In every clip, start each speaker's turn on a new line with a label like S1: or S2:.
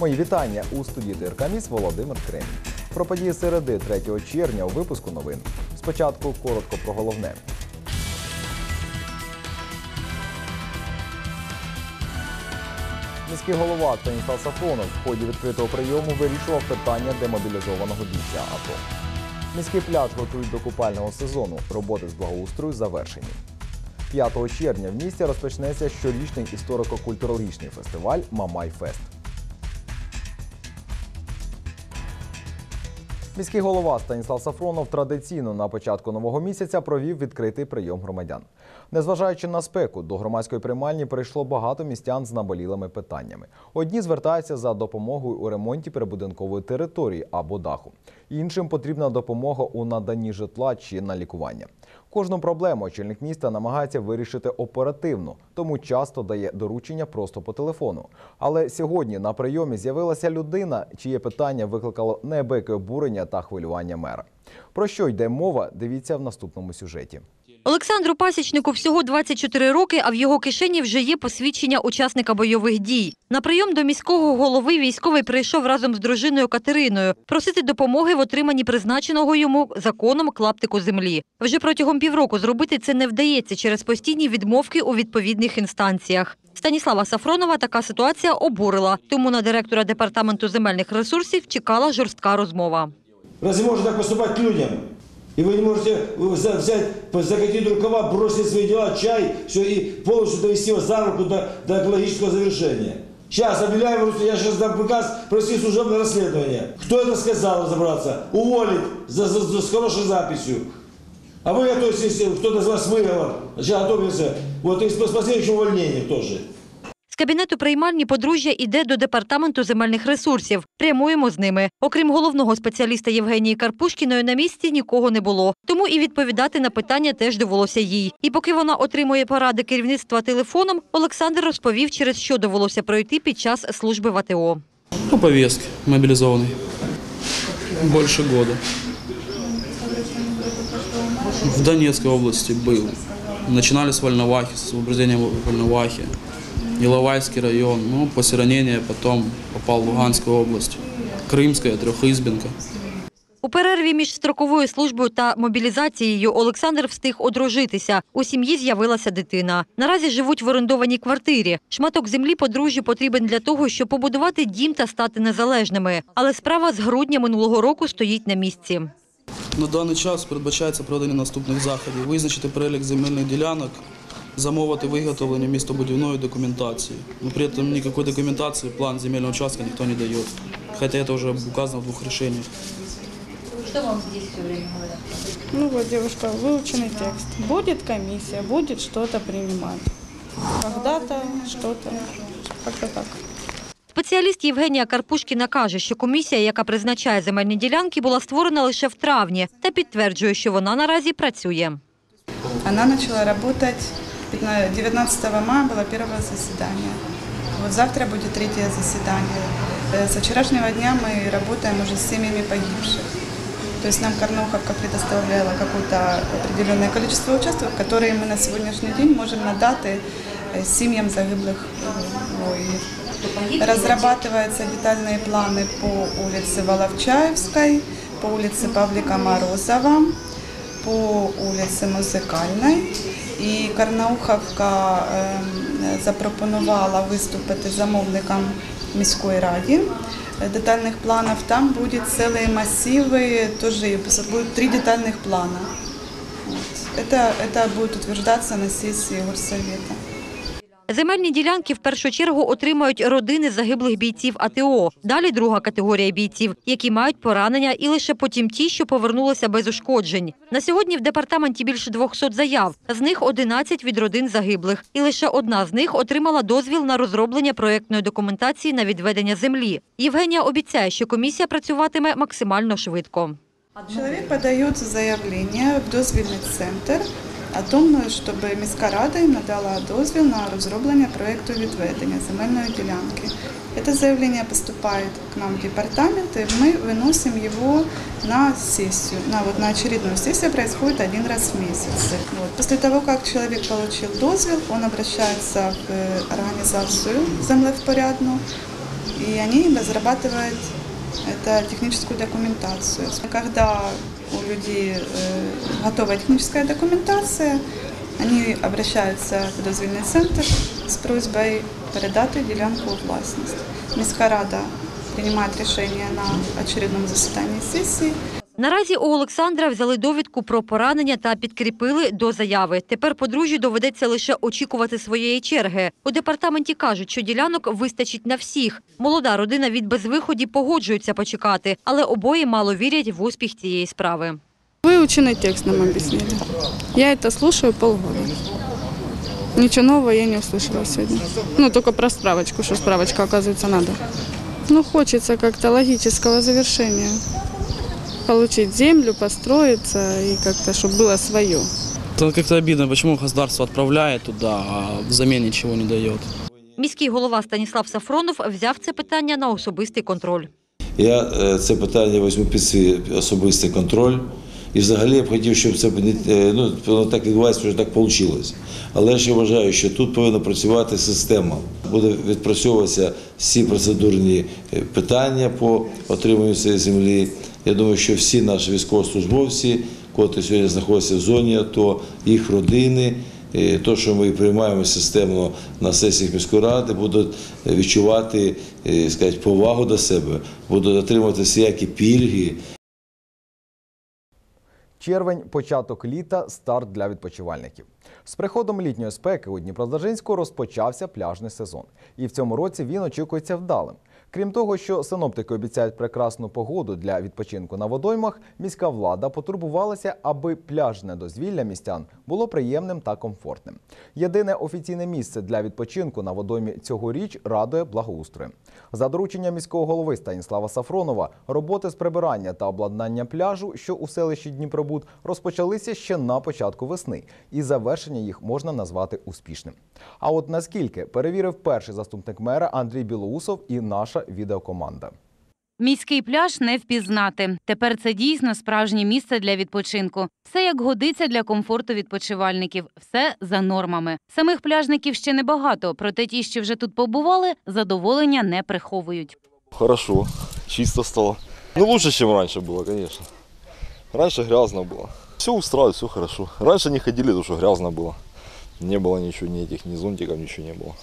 S1: Мої вітання у студії ТРК Міс Володимир Крим. Про події середи 3 червня у випуску новин. Спочатку коротко про головне. Міський голова Станіслав Сафонов в ході відкритого прийому вирішував питання демобілізованого бійця АТО. Міський пляж готують до купального сезону. Роботи з благоустрою завершені. 5 червня в місті розпочнеться щорічний історико-культурологічний фестиваль Мамай Фест. Міський голова Станіслав Сафронов традиційно на початку нового місяця провів відкритий прийом громадян. Незважаючи на спеку, до громадської приймальні прийшло багато містян з наболілими питаннями. Одні звертаються за допомогою у ремонті прибудинкової території або даху. Іншим потрібна допомога у наданні житла чи на лікування. Кожну проблему очільник міста намагається вирішити оперативно, тому часто дає доручення просто по телефону. Але сьогодні на прийомі з'явилася людина, чиє питання викликало неабияке обурення та хвилювання мера. Про що йде мова? Дивіться в наступному сюжеті.
S2: Олександру Пасічнику всього 24 роки, а в його кишені вже є посвідчення учасника бойових дій. На прийом до міського голови військовий прийшов разом з дружиною Катериною просити допомоги в отриманні призначеного йому законом клаптику землі. Вже протягом півроку зробити це не вдається через постійні відмовки у відповідних інстанціях. Станіслава Сафронова така ситуація обурила, тому на директора департаменту земельних ресурсів чекала жорстка розмова.
S3: Разве можно так поступать людям? И вы не можете за- взять, закатить рукава, бросить свои дела, чай, все, и полностью довести его за руку до, до экологического завершения. Сейчас объявляем, Руслан, я сейчас дам приказ провести служебное расследование. Кто это сказал разобраться? Уволить за, за- за- с хорошей записью. А вы готовитесь, если кто-то из вас выговор, сейчас готовится, вот и с с последующим увольнением тоже.
S2: З кабінету приймальні подружжя іде до департаменту земельних ресурсів. Прямуємо з ними. Окрім головного спеціаліста Євгенії Карпушкіної, на місці нікого не було. Тому і відповідати на питання теж довелося їй. І поки вона отримує поради керівництва телефоном, Олександр розповів, через що довелося пройти під час служби в АТО.
S4: По повестке мобилизованный. Больше года. В Донецкой области был. Начинали с Вольновахи, с освобождения Вольновахи. Иловайский район. Ну, после ранения потом попал в Луганскую область. Крымская, Трехизбенка.
S2: У перерві між строковою службою та мобілізацією Олександр встиг одружитися. У сім'ї з'явилася дитина. Наразі живуть в орендованій квартирі. Шматок землі подружжю потрібен для того, щоб побудувати дім та стати незалежними. Але справа з грудня минулого року стоїть на місці.
S4: На даний час передбачається проведення наступних заходів. Визначити перелік земельних ділянок, замовити виготовлення містобудівної документації. Но при этом никакой документации, план земельного участка никто не дает. Хотя это уже указано в двух решениях.
S5: Ну вот, девушка, выученный текст. Будет комиссия, будет что-то принимать. Когда-то что-то, как-то так.
S2: Спеціаліст Євгенія Карпушкіна каже, що комісія, яка призначає земельні ділянки, була створена лише в травні та підтверджує, що вона наразі працює.
S5: Она начала работать 15 19 мая было первое заседание. Вот завтра будет третье заседание. Э, Со вчерашнего дня мы работаем уже с семьями погибших. То есть нам Карнуховка предоставляла какое-то определенное количество участков, которые мы на сегодняшний день можем надать э, семьям загиблых э, воинов. Разрабатываются детальные планы по улице Воловчаевской, по улице Павлика Морозова, по улиці Музикальної. І Карнауховка ем, запропонувала виступити замовникам міської раді детальних планів. Там будуть цілі масиви, теж будуть три детальних плана. Это, это будет утверждаться на сессии горсовета.
S2: Земельні ділянки в першу чергу отримають родини загиблих бійців АТО. Далі друга категорія бійців, які мають поранення, і лише потім ті, що повернулися без ушкоджень. На сьогодні в департаменті більше 200 заяв. З них 11 від родин загиблих. І лише одна з них отримала дозвіл на розроблення проєктної документації на відведення землі. Євгенія обіцяє, що комісія працюватиме максимально швидко.
S5: Человек подает заявление в дозвельный центр, о тому, щоб міська рада їм надала дозвіл на розроблення проєкту відведення земельної ділянки. Это заявление поступает к нам в департамент, и мы выносим его на сессию. На, вот, на очередную сессию происходит один раз в месяц. Вот. После того, как человек получил дозвел, он обращается в э, организацию землевпорядную, и они им разрабатывают это техническую документацию. Когда у людей э, готова техническая документация, они обращаются в дозвільний центр з просьбою передати ділянку у власність. Міська рада приймає рішення на очередному засіданні сесії.
S2: Наразі у Олександра взяли довідку про поранення та підкріпили до заяви. Тепер подружжю доведеться лише очікувати своєї черги. У департаменті кажуть, що ділянок вистачить на всіх. Молода родина від безвиході погоджується почекати, але обоє мало вірять в успіх цієї справи.
S6: Выученный текст нам объяснили. Я это слушаю полгода. Ничего нового я не услышала сегодня. Ну, только про справочку, что справочка, оказывается, надо. Ну, хочется как-то логического завершения. Получить землю, построиться и как-то, чтобы было свое.
S4: Это как-то обидно, почему государство отправляет туда, а взамен ничего не дает.
S2: Міський голова Станіслав Сафронов взяв це питання на особистий контроль.
S3: Я е, це питання візьму під свій особистий контроль. І взагалі я б хотів, щоб це е, ну, так відбувається, що так вийшло. Але ж я вважаю, що тут повинна працювати система. Буде відпрацьовуватися всі процедурні е, питання по отриманню цієї землі. Я думаю, що всі наші військовослужбовці, котрі сьогодні знаходяться в зоні АТО, їх родини, е, то, що ми приймаємо системно на сесіях міської ради, будуть відчувати сказати, повагу до себе, будуть отримувати всіякі пільги.
S1: Червень, початок літа, старт для відпочивальників. З приходом літньої спеки у Дніпродзержинську розпочався пляжний сезон. І в цьому році він очікується вдалим. Крім того, що синоптики обіцяють прекрасну погоду для відпочинку на водоймах, міська влада потурбувалася, аби пляжне дозвілля містян було приємним та комфортним. Єдине офіційне місце для відпочинку на водоймі цьогоріч радує благоустроєм. За дорученням міського голови Станіслава Сафронова, роботи з прибирання та обладнання пляжу, що у селищі Дніпробуд, розпочалися ще на початку весни, і завершення їх можна назвати успішним. А от наскільки перевірив перший заступник мера Андрій Білоусов і наша відеокоманда.
S7: Міський пляж не впізнати. Тепер це дійсно справжнє місце для відпочинку. Все як годиться для комфорту відпочивальників, все за нормами. Самих пляжників ще небагато, проте ті, що вже тут побували, задоволення не приховують.
S8: Хорошо, чисто стало. Ну, лучше, чем раньше было, конечно. Раньше грязно было. Все устраивает, все хорошо. Раньше не ходили, потому что грязно было. Не было ничего, ни этих, ни зонтиков, ничего не было.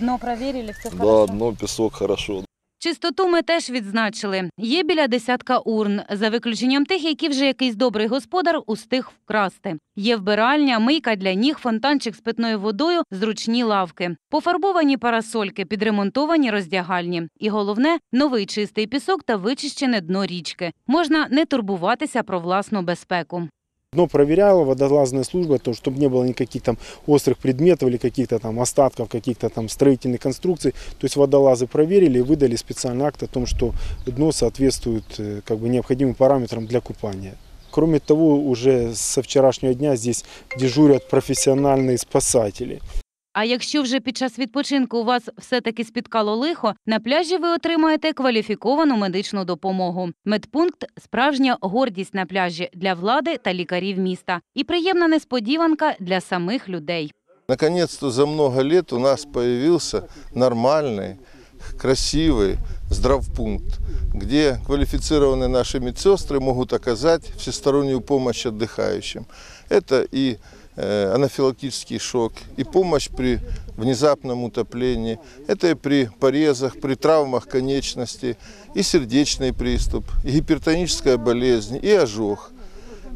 S7: Дно провірили, все
S8: Да, дно, песок, хорошо.
S7: Чистоту ми теж відзначили. Є біля десятка урн, за виключенням тих, які вже якийсь добрий господар устиг вкрасти. Є вбиральня, мийка для ніг, фонтанчик з питною водою, зручні лавки, пофарбовані парасольки, підремонтовані роздягальні. І головне новий чистий пісок та вичищене дно річки. Можна не турбуватися про власну безпеку.
S9: Дно проверяла водолазная служба, то, чтобы не было никаких там острых предметов или каких-то там остатков каких-то там строительных конструкций. То есть водолазы проверили и выдали специальный акт о том, что дно соответствует э, как бы необходимым параметрам для купания. Кроме того, уже со вчерашнего дня здесь дежурят профессиональные спасатели.
S7: А якщо вже під час відпочинку у вас все-таки спіткало лихо, на пляжі ви отримаєте кваліфіковану медичну допомогу. Медпункт справжня гордість на пляжі для влади та лікарів міста. І приємна несподіванка для самих людей.
S10: Наконец-то за много лет у нас появился нормальный, красивый здравпункт, где квалифицированные наши медсестры могут оказать всестороннюю помощь отдыхающим. Это и э, анафилактический шок, и помощь при внезапном утоплении, это и при порезах, при травмах конечностей, и сердечный приступ, и гипертоническая болезнь, и ожог.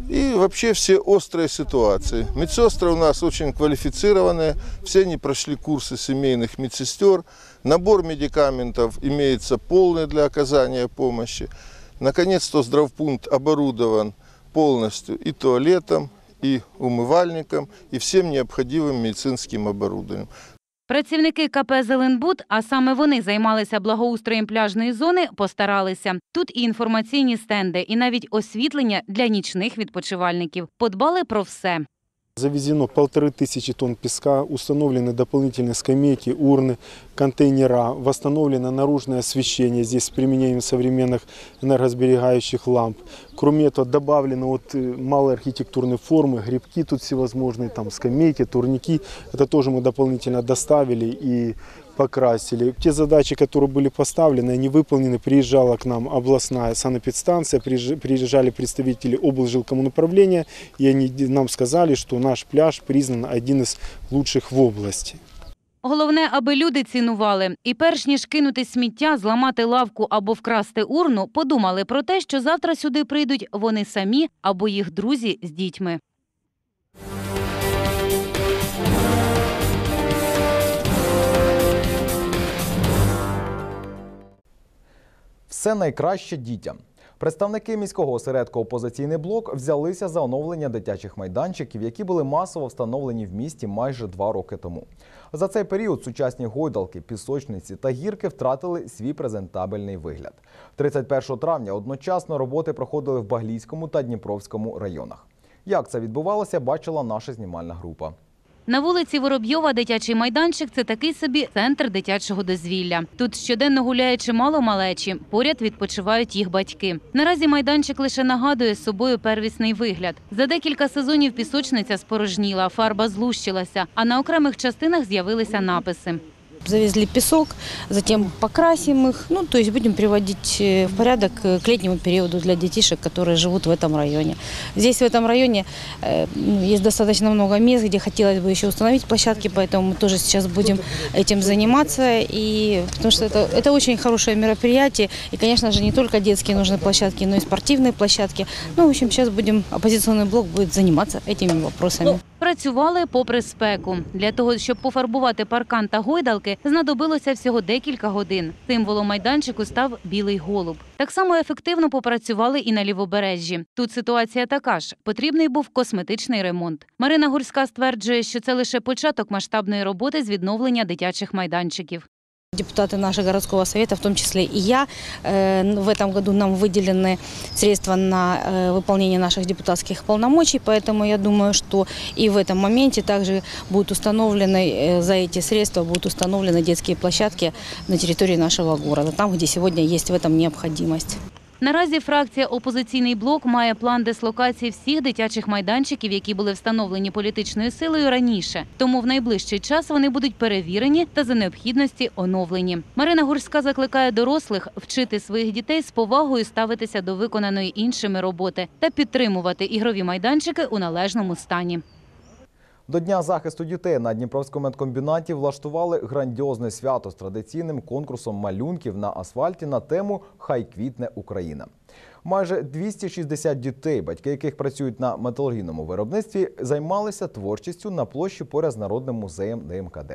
S10: И вообще все острые ситуации. Медсестры у нас очень квалифицированные, все они прошли курсы семейных медсестер. Набор медикаментов имеется полный для оказания помощи. Наконец-то здравпункт оборудован полностью и туалетом, и умывальником, и всем необходимым медицинским оборудованием.
S7: Працівники КП «Зеленбуд», а саме вони займалися благоустроєм пляжної зони, постаралися. Тут і інформаційні стенди, і навіть освітлення для нічних відпочивальників. Подбали про все.
S9: Завезено полторы тысячи тонн песка, установлены дополнительные скамейки, урны, контейнера, восстановлено наружное освещение здесь с применением современных энергосберегающих ламп. Кроме этого добавлены вот э, малые архитектурные формы, грибки тут всевозможные, там скамейки, турники. Это тоже мы дополнительно доставили и покрасили. Те задачи, которые были поставлены, они выполнены. Приезжала к нам областная санэпидстанция, приезж- приезжали представители облжилкомуправления, и они нам сказали, что наш пляж признан один из лучших в области.
S7: Головне, аби люди цінували. І перш ніж кинути сміття, зламати лавку або вкрасти урну, подумали про те, що завтра сюди прийдуть вони самі або їх друзі з дітьми.
S1: Все найкраще дітям. Представники міського осередку Опозиційний блок взялися за оновлення дитячих майданчиків, які були масово встановлені в місті майже два роки тому. За цей період сучасні гойдалки, пісочниці та гірки втратили свій презентабельний вигляд. 31 травня одночасно роботи проходили в Баглійському та Дніпровському районах. Як це відбувалося, бачила наша знімальна група.
S7: На вулиці Воробйова дитячий майданчик це такий собі центр дитячого дозвілля. Тут щоденно гуляє чимало малечі. Поряд відпочивають їх батьки. Наразі майданчик лише нагадує собою первісний вигляд. За декілька сезонів пісочниця спорожніла, фарба злущилася, а на окремих частинах з'явилися написи.
S11: Завезли песок, затем покрасим их, ну, то есть будем приводить э, в порядок э, к летнему периоду для детишек, которые живут в этом районе. Здесь, в этом районе, э, ну, есть достаточно много мест, где хотелось бы еще установить площадки, поэтому мы тоже сейчас будем этим заниматься, и, потому что это, это очень хорошее мероприятие, и, конечно же, не только детские нужны площадки, но и спортивные площадки. Ну, в общем, сейчас будем, оппозиционный блок будет заниматься этими вопросами.
S7: Працювали попри спеку. Для того, щоб пофарбувати паркан та гойдалки, знадобилося всього декілька годин. Символом майданчику став білий голуб. Так само ефективно попрацювали і на лівобережжі. Тут ситуація така ж: потрібний був косметичний ремонт. Марина Гурська стверджує, що це лише початок масштабної роботи з відновлення дитячих майданчиків.
S11: Депутаты нашего городского совета, в том числе и я, э, в этом году нам выделены средства на э, выполнение наших депутатских полномочий, поэтому я думаю, что и в этом моменте также будут установлены, э, за эти средства будут установлены детские площадки на территории нашего города, там, где сегодня есть в этом необходимость.
S7: Наразі фракція Опозиційний блок має план дислокації всіх дитячих майданчиків, які були встановлені політичною силою раніше. Тому в найближчий час вони будуть перевірені та за необхідності оновлені. Марина Гурська закликає дорослих вчити своїх дітей з повагою ставитися до виконаної іншими роботи та підтримувати ігрові майданчики у належному стані.
S1: До Дня захисту дітей на Дніпровському медкомбінаті влаштували грандіозне свято з традиційним конкурсом малюнків на асфальті на тему Хай квітне Україна. Майже 260 дітей, батьки яких працюють на металургійному виробництві, займалися творчістю на площі поряд з Народним музеєм ДМКД.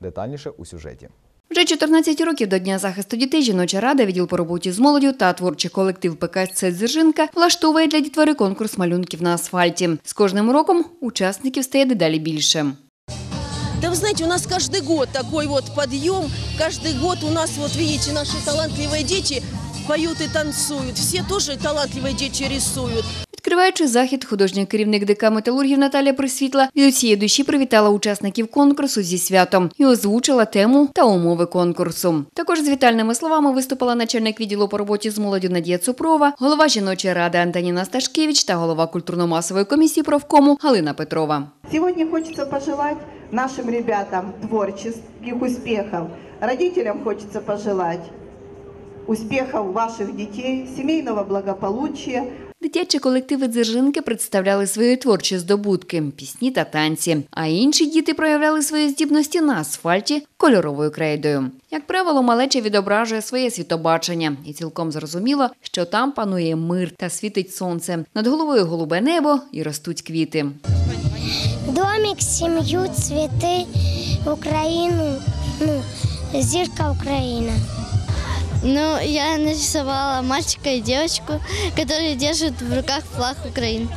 S1: Детальніше у сюжеті.
S12: Вже 14 років до Дня захисту дітей жіноча рада, відділ по роботі з молоддю та творчий колектив ПКС «Дзержинка» влаштовує для дітвори конкурс малюнків на асфальті. З кожним роком учасників стає дедалі більше.
S13: Да вы знаете, у нас каждый год такой вот подъем, каждый год у нас, вот видите, наши талантливые дети поют и танцуют. Все тоже талантливые дети рисуют.
S12: Відкриваючи захід, художній керівник ДК «Металургів» Наталія Присвітла від усієї душі привітала учасників конкурсу зі святом і озвучила тему та умови конкурсу. Також з вітальними словами виступила начальник відділу по роботі з молоддю Надія Цупрова, голова жіночої ради Антоніна Сташкевич та голова культурно-масової комісії профкому Галина Петрова.
S14: Сегодня хочется пожелать нашим ребятам творческих успехов. Родителям хочется пожелать успехов ваших детей, семейного благополучия.
S12: Дитячі колективи дзержинки представляли свої творчі здобутки, пісні та танці. А інші діти проявляли свої здібності на асфальті кольоровою крейдою. Як правило, малеча відображує своє світобачення, і цілком зрозуміло, що там панує мир та світить сонце. Над головою голубе небо і ростуть квіти.
S15: Домик, семью, цветы, Украину, ну, зирка Украина.
S16: Ну, я нарисовала мальчика и девочку, которые держат в руках флаг Украины.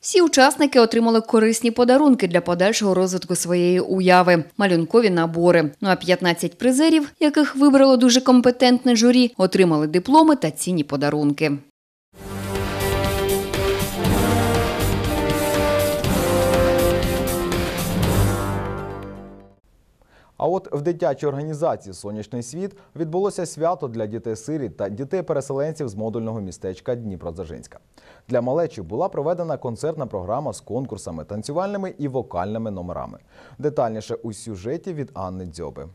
S12: Всі учасники отримали корисні подарунки для подальшого розвитку своєї уяви, малюнкові набори. Ну а 15 призерів, яких вибрало дуже компетентне журі, отримали дипломи та цінні подарунки.
S1: А от в дитячій організації Сонячний світ відбулося свято для дітей-сиріт та дітей-переселенців з модульного містечка Дніпродзержинська. Для малечі була проведена концертна програма з конкурсами, танцювальними і вокальними номерами. Детальніше у сюжеті від Анни Дзьоби.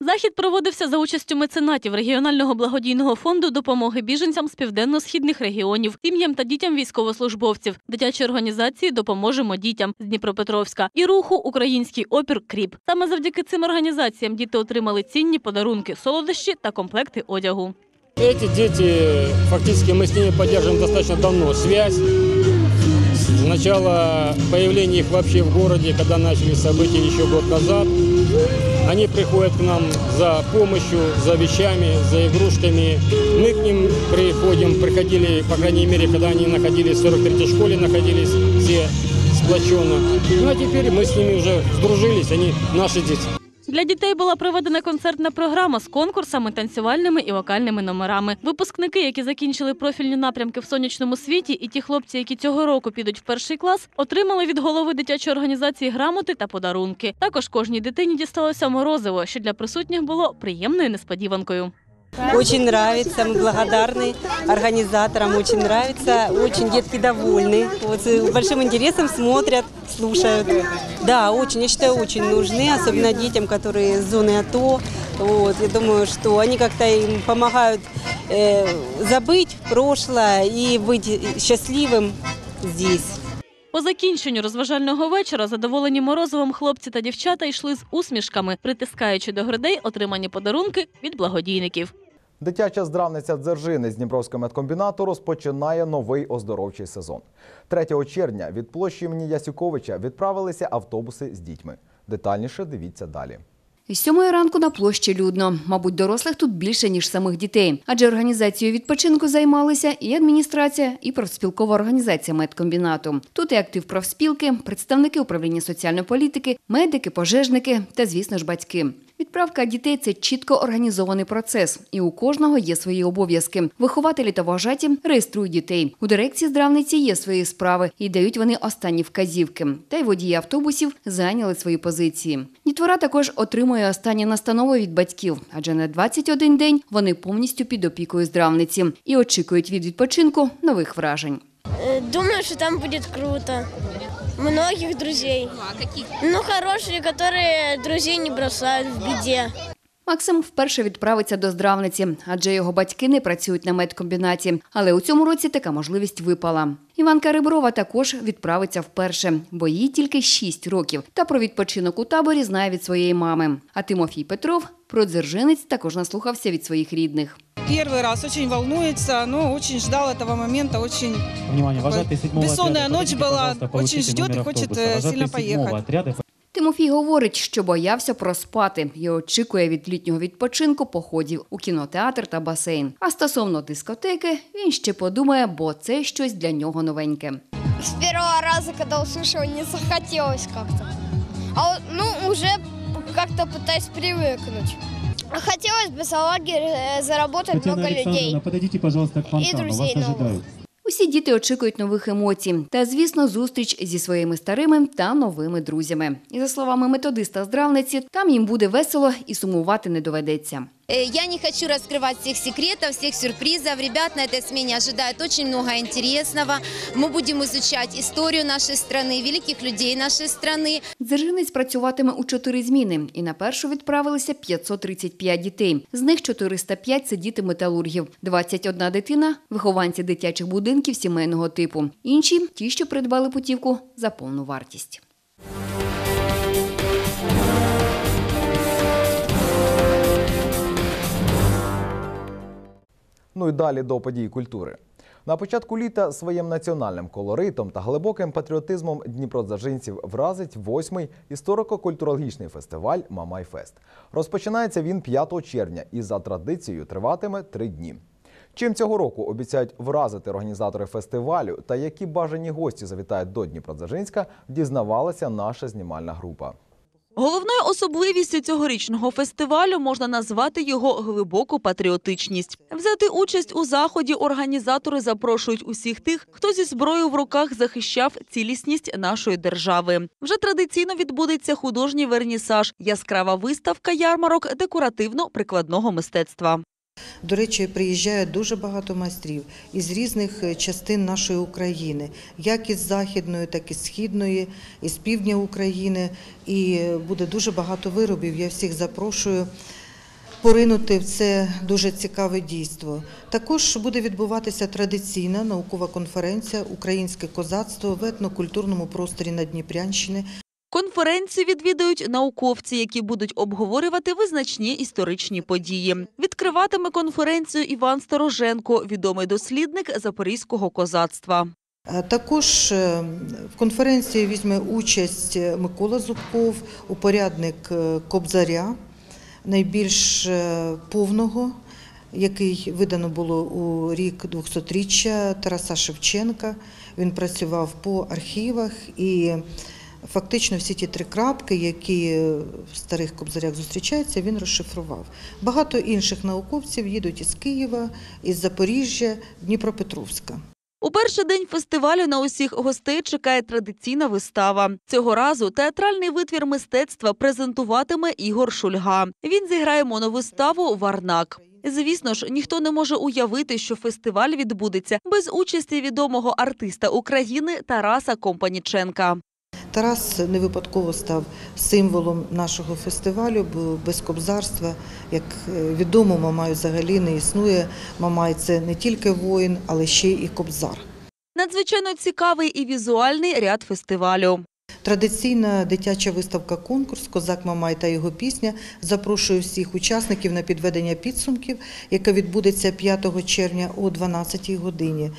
S17: Захід проводився за участю меценатів регіонального благодійного фонду допомоги біженцям з південно-східних регіонів, сім'ям та дітям військовослужбовців, дитячої організації Допоможемо дітям з Дніпропетровська і руху Український опір Кріп. Саме завдяки цим організаціям діти отримали цінні подарунки, солодощі та комплекти одягу.
S18: Эти дети, фактически мы с ними поддерживаем достаточно давно связь. С начала появления их вообще в городе, когда начались события еще год назад. Они приходят к нам за помощью, за вещами, за игрушками. Мы к ним приходим, приходили, по крайней мере, когда они находились в 43-й школе, находились все сплоченно. Ну а теперь мы с ними уже сдружились, они наши дети.
S17: Для дітей була проведена концертна програма з конкурсами, танцювальними і вокальними номерами. Випускники, які закінчили профільні напрямки в сонячному світі, і ті хлопці, які цього року підуть в перший клас, отримали від голови дитячої організації грамоти та подарунки. Також кожній дитині дісталося морозиво, що для присутніх було приємною несподіванкою.
S19: Очень нравится, мы благодарны организаторам, очень нравится, очень детки довольны, вот, с большим интересом смотрят, слушают. Да, очень, я считаю, очень нужны, особенно детям, которые с зоны АТО. Вот, я думаю, что они как-то им помогают э, забыть прошлое и быть счастливым здесь.
S17: По закінченню розважального вечора задоволені морозивом хлопці та дівчата йшли з усмішками, притискаючи до грудей отримані подарунки від благодійників.
S1: Дитяча здравниця Дзержини з Дніпровського медкомбінату розпочинає новий оздоровчий сезон. 3 червня від площі імені Ясюковича відправилися автобуси з дітьми. Детальніше дивіться далі.
S12: З сьомої ранку на площі людно. Мабуть, дорослих тут більше, ніж самих дітей. Адже організацією відпочинку займалися і адміністрація, і профспілкова організація медкомбінату. Тут і актив профспілки, представники управління соціальної політики, медики, пожежники та, звісно ж, батьки. Відправка дітей це чітко організований процес, і у кожного є свої обов'язки. Вихователі та вважаті реєструють дітей. У дирекції здравниці є свої справи і дають вони останні вказівки. Та й водії автобусів зайняли свої позиції. Дітвора також отримує останні настанови від батьків, адже на 21 день вони повністю під опікою здравниці і очікують від відпочинку нових вражень.
S16: Э, Думаю, что там будет круто. Многих друзей. Ну, хорошие, которые друзей не бросают в беде.
S12: Максим вперше відправиться до здравниці, адже його батьки не працюють на медкомбінаті. Але у цьому році така можливість випала. Іванка Риброва також відправиться вперше, бо їй тільки 6 років. Та про відпочинок у таборі знає від своєї мами. А Тимофій Петров про дзержинець також наслухався від своїх рідних.
S20: Первый раз очень волнуется, но очень ждал этого момента, очень
S21: Внимание,
S20: такой
S21: вожатый седьмого
S20: бессонная
S21: отряда,
S20: ночь
S21: подойдите,
S20: была,
S21: пожалуйста,
S20: очень
S21: получите
S20: ждет и
S21: номер
S20: хочет
S21: автобуса.
S20: э,
S21: Вожатый
S20: сильно
S21: седьмого
S20: поехать.
S21: отряда
S12: Тимофій говорить, що боявся проспати і очікує від літнього відпочинку походів у кінотеатр та басейн. А стосовно дискотеки, він ще подумає, бо це щось для нього новеньке.
S16: С первого раза, когда услышала, не захотелось как-то. А вот, ну, уже как-то пытаюсь привыкнуть. Хотелось бы за лагерь э, заработать
S21: Татьяна
S16: много людей.
S21: Александровна, подойдите, пожалуйста, к фонтану. Вас
S16: друзей новых.
S21: ожидают.
S12: Усі діти очікують нових емоцій та, звісно, зустріч зі своїми старими та новими друзями. І за словами методиста здравниці, там їм буде весело і сумувати не доведеться.
S22: Э, Я не хочу раскрывать всех секретов, всех сюрпризов. Ребят на этой смене ожидает очень много интересного. Мы будем изучать историю нашей страны, великих людей нашей страны.
S12: Дзержинець працюватиме у чотири зміни, і на першу відправилися 535 дітей. З них 405 – це діти металургів, 21 дитина – вихованці дитячих будинків сімейного типу. Інші – ті, що придбали путівку за повну вартість.
S1: Ну і далі до подій культури. На початку літа своїм національним колоритом та глибоким патріотизмом дніпродзержинців вразить восьмий історико-культурологічний фестиваль Мамайфест. Розпочинається він 5 червня і за традицією триватиме три дні. Чим цього року обіцяють вразити організатори фестивалю та які бажані гості завітають до Дніпродзержинська, дізнавалася наша знімальна група.
S23: Головною особливістю цьогорічного фестивалю можна назвати його глибоку патріотичність. Взяти участь у заході організатори запрошують усіх тих, хто зі зброєю в руках захищав цілісність нашої держави. Вже традиційно відбудеться художній вернісаж, яскрава виставка ярмарок декоративно-прикладного мистецтва.
S24: До речі, приїжджає дуже багато майстрів із різних е, частин нашої України, як із західної, так і з східної, із півдня України. І е, буде дуже багато виробів. Я всіх запрошую поринути в це дуже цікаве дійство. Також буде відбуватися традиційна наукова конференція Українське козацтво в етнокультурному просторі Надніпрянщини.
S23: Конференцію відвідують науковці, які будуть обговорювати визначні історичні події. Відкриватиме конференцію Іван Стороженко, відомий дослідник запорізького козацтва.
S24: Е, Також е, в конференції візьме участь Микола Зубков, упорядник е, Кобзаря, найбільш е, повного, який видано було у рік 200-річчя Тараса Шевченка. Він працював по архівах і фактично всі ті три крапки, які в старих кобзарях зустрічаються, він розшифрував. Багато інших науковців їдуть із Києва, із Запоріжжя, Дніпропетровська.
S23: У перший день фестивалю на усіх гостей чекає традиційна вистава. Цього разу театральний витвір мистецтва презентуватиме Ігор Шульга. Він зіграє моновиставу Варнак. Звісно ж, ніхто не може уявити, що фестиваль відбудеться без участі відомого артиста України Тараса Компаніченка.
S24: Тарас не випадково став символом нашого фестивалю, бо без кобзарства, як е, відомо, Мамай взагалі не існує. Мамай це не тільки воїн, але ще і кобзар.
S23: Надзвичайно цікавий і візуальний ряд фестивалю.
S24: Традиційна дитяча виставка конкурс Козак Мамай та його пісня запрошує всіх учасників на підведення підсумків, яка відбудеться 5 червня о 12 годині.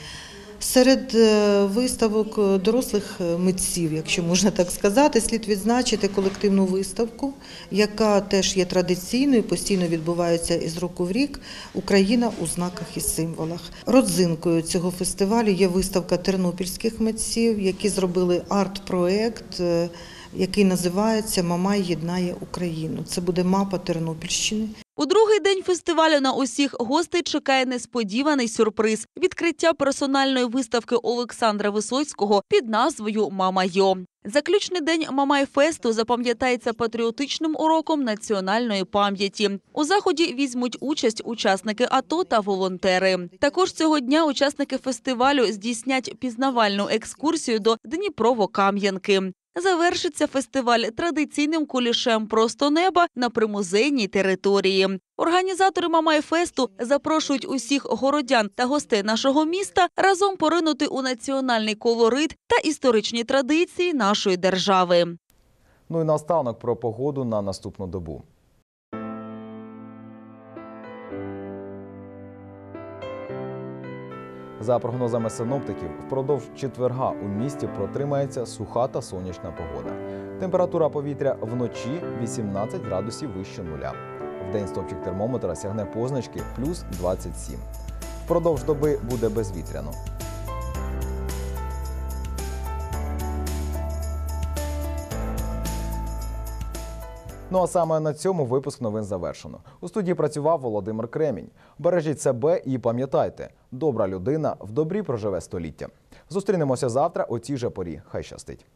S24: Серед е, виставок е, дорослих е, митців, якщо можна так сказати, слід відзначити колективну виставку, яка теж є традиційною, постійно відбувається із року в рік Україна у знаках і символах. Родзинкою цього фестивалю є виставка тернопільських митців, які зробили арт-проект. Який називається Мамай єднає Україну. Це буде мапа Тернопільщини.
S23: У другий день фестивалю на усіх гостей чекає несподіваний сюрприз – відкриття персональної виставки Олександра Висоцького під назвою «Мама Йо». Заключний день Мамай-фесту запам'ятається патріотичним уроком національної пам'яті. У заході візьмуть участь учасники АТО та волонтери. Також цього дня учасники фестивалю здійснять пізнавальну екскурсію до Дніпрово-Кам'янки. Завершиться фестиваль традиційним кулішем просто неба на примузейній території. Організатори Мамай-фесту запрошують усіх городян та гостей нашого міста разом поринути у національний колорит та історичні традиції нашої держави.
S1: Ну і наостанок про погоду на наступну добу. За прогнозами синоптиків, впродовж четверга у місті протримається суха та сонячна погода. Температура повітря вночі 18 градусів вище нуля. Вдень стопчик термометра сягне позначки плюс 27. Впродовж доби буде безвітряно. Ну а саме на цьому випуск новин завершено. У студії працював Володимир Кремінь. Бережіть себе і пам'ятайте, добра людина в добрі проживе століття. Зустрінемося завтра о цій же порі. Хай щастить.